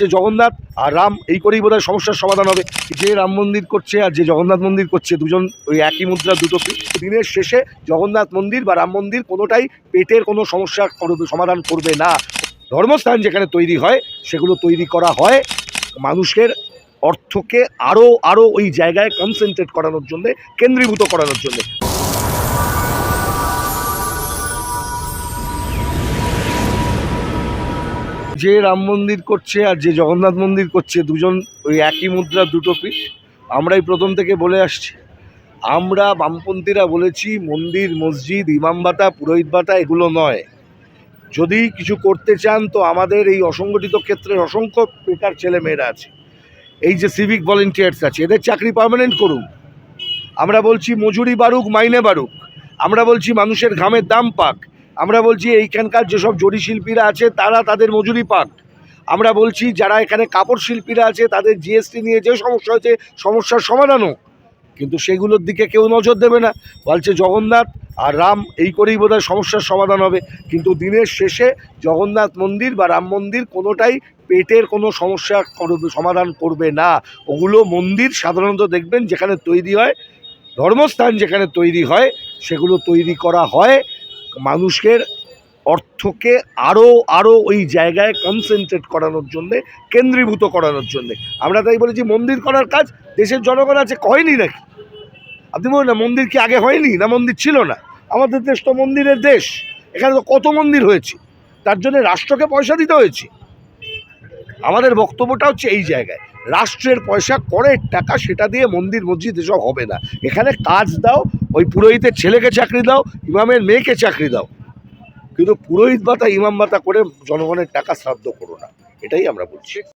যে জগন্নাথ আর রাম, এই করেই বোধহয় সমস্যার সমাধান হবে। যে রাম মন্দির করছে আর যে জগন্নাথ মন্দির করছে, দুজন ওই একই মুদ্রা, দুটো দিনের শেষে জগন্নাথ মন্দির বা রাম মন্দির কোনোটাই পেটের কোনো সমস্যা করবে, সমাধান করবে না। ধর্মস্থান যেখানে তৈরি হয়, সেগুলো তৈরি করা হয় মানুষের অর্থকে আরও আরও ওই জায়গায় কনসেন্ট্রেট করানোর জন্যে, কেন্দ্রীভূত করানোর জন্যে। যে রাম মন্দির করছে আর যে জগন্নাথ মন্দির করছে, দুজন ওই একই মুদ্রা, দুটো পিঠ, আমরাই প্রথম থেকে বলে আসছি। আমরা বামপন্থীরা বলেছি, মন্দির, মসজিদ, ইমাম ভাতা, পুরোহিত ভাতা এগুলো নয়। যদি কিছু করতে চান, তো আমাদের এই অসংগঠিত ক্ষেত্রের অসংখ্য বেকার ছেলেমেয়েরা আছে। এই যে সিভিক ভলেন্টিয়ার্স আছে, এদের চাকরি পার্মানেন্ট করুন। আমরা বলছি, মজুরি বাড়ুক, মাইনে বাড়ুক। আমরা বলছি, মানুষের ঘামের দাম পাক। আমরা বলছি এইখানকার যেসব জরি শিল্পীরা আছে, তারা তাদের মজুরি পাক। আমরা বলছি যারা এখানে কাপড় শিল্পীরা আছে, তাদের জিএসটি নিয়ে যে সমস্যা হয়েছে, সমস্যার সমাধানও। কিন্তু সেগুলোর দিকে কেউ নজর দেবে না। বলছে জগন্নাথ আর রাম, এই করেই বোধহয় সমস্যার সমাধান হবে। কিন্তু দিনের শেষে জগন্নাথ মন্দির বা রাম মন্দির কোনোটাই পেটের কোনো সমস্যা করবে, সমাধান করবে না। ওগুলো মন্দির সাধারণত দেখবেন যেখানে তৈরি হয়, ধর্মস্থান যেখানে তৈরি হয়, সেগুলো তৈরি করা হয়। মানুষের অর্থকে আরও আরও ওই জায়গায় কনসেন্ট্রেট করানোর জন্যে, কেন্দ্রীভূত করানোর জন্যে। আমরা তাই বলেছি, মন্দির করার কাজ দেশের জনগণ আছে হয়নি নাকি? আপনি বলুন না, মন্দির কি আগে হয়নি, না মন্দির ছিল না? আমাদের দেশ তো মন্দিরের দেশ। এখানে তো কত মন্দির হয়েছে? তার জন্য রাষ্ট্রকে পয়সা দিতে হয়েছে। আমাদের বক্তব্যটা হচ্ছে এই জায়গায়। রাষ্ট্রের পয়সা, করের টাকা, সেটা দিয়ে মন্দির, মসজিদ এসব হবে না। এখানে কাজ দাও ওই পুরোহিতের ছেলেকে চাকরি দাও, ইমামের মেয়েকে চাকরি দাও। কিন্তু পুরোহিত ভাতা, ইমাম ভাতা করে জনগণের টাকা শ্রাদ্ধ করো না। এটাই আমরা বলছি।